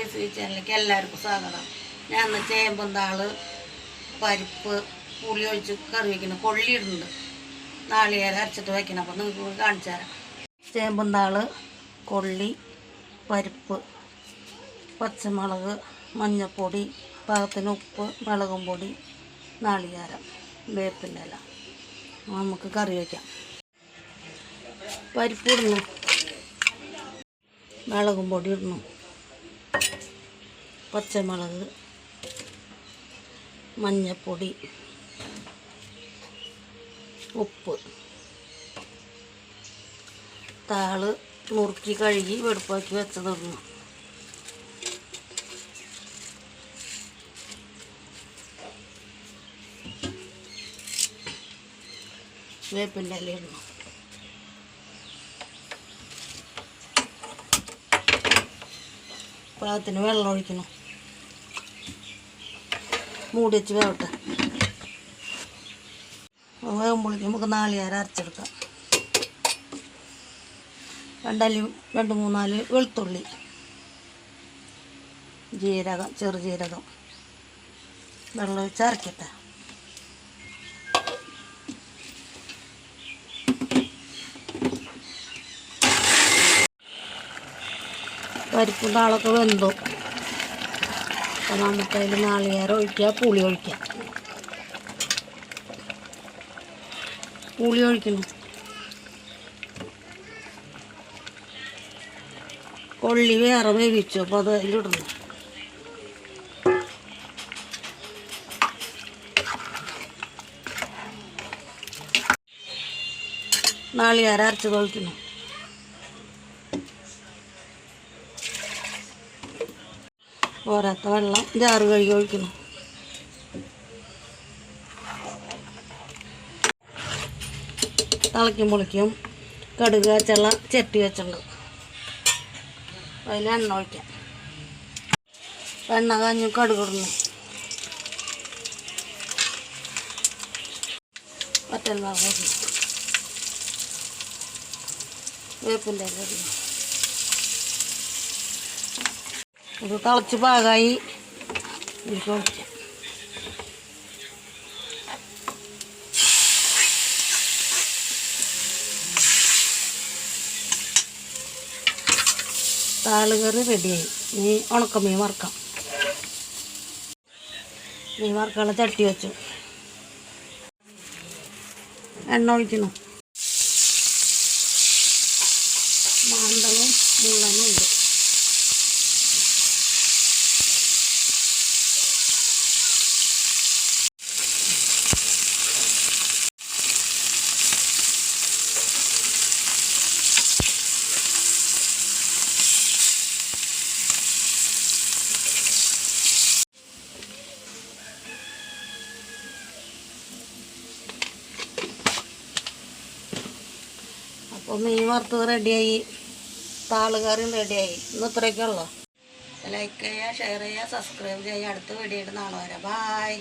S V ചാനലിലേക്ക് എല്ലാവർക്കും സ്വാഗതം. ഞാൻ ഇന്ന് ചേമ്പും താൾ പരിപ്പ് പുളി ഒഴിച്ച് കറി കൊള്ളി ഇടുന്നുണ്ട്. നാളികേരം അരച്ചിട്ട് വയ്ക്കണം അപ്പോൾ നിങ്ങൾക്ക് കാണിച്ചു തരാം. ചേമ്പും താൾ കൊള്ളി പരിപ്പ് പച്ചമുളക് മഞ്ഞൾപ്പൊടി പാകത്തിന് ഉപ്പ് മുളകും പൊടി നാളികേരം വേപ്പിന്റെ ഇല. നമുക്ക് കറി വയ്ക്കാം പരിപ്പ് ഇടുന്നു. മുളകും പൊടി ഇടണം പച്ചമുളക് മഞ്ഞപ്പൊടി ഉപ്പ് താൾ നുറുക്കി കഴുകി വെടുപ്പാക്കി വെച്ചത് ഇടണം വേപ്പിന്റെ ഇല ഇടണം. വെള്ളം ഒഴിക്കണം. മൂടി വെച്ച് വേവട്ടെ. വേകുമ്പോഴേക്കും നമുക്ക് നാളികേരം അരച്ചെടുക്കാം. രണ്ടല്ലി രണ്ട് മൂന്നാൽ വെളുത്തുള്ളി ജീരകം ചെറുജീരകം വെള്ളം ഒഴിച്ച് അരക്കട്ടെ. പരിപ്പും താളൊക്കെ വെന്തു. അപ്പോൾ നമുക്ക് അതിൽ നാളികേരം ഒഴിക്കുക പുളി ഒഴിക്കുക. പുളി ഒഴിക്കണം കൊള്ളി വേറെ വേവിച്ചു അപ്പോൾ അത് അതിലിടുന്നു നാളികേരം അരച്ചത് ഒഴിക്കുന്നു. പോരാത്ത വെള്ളം. ജാറ് കഴുകി ഒഴിക്കണം. തിളയ്ക്കും പൊളിക്കും. കടുക് ചെള്ള ചെട്ടി വെച്ചിട്ടുണ്ട്. അതിൽ എണ്ണ ഒഴിക്കാം. എണ്ണ കാഞ്ഞു കടുക് ഇടുന്നു മറ്റെല്ലാം കൂടി വേപ്പിന്റെ ഇല ഇടുന്നു ഇത് തിളച്ച് പാകമായി താളുകറി റെഡിയായി. ഇനി ഉണക്കമീൻ വറക്കാം. മീൻ വറുക്കാനുള്ള ചട്ടി വെച്ചു. എണ്ണ ഒഴിക്കണം. മാന്തളും മുള്ളനും അപ്പോൾ മീൻ വറുത്തത് റെഡിയായി താളുകറിയും റെഡിയായി ഇന്ന് ഇത്രയൊക്കെയുള്ളൂ ലൈക്ക് ചെയ്യുക ഷെയർ ചെയ്യുക സബ്സ്ക്രൈബ് ചെയ്യുക അടുത്ത വീഡിയോ നാളെ വരാം. ബായ്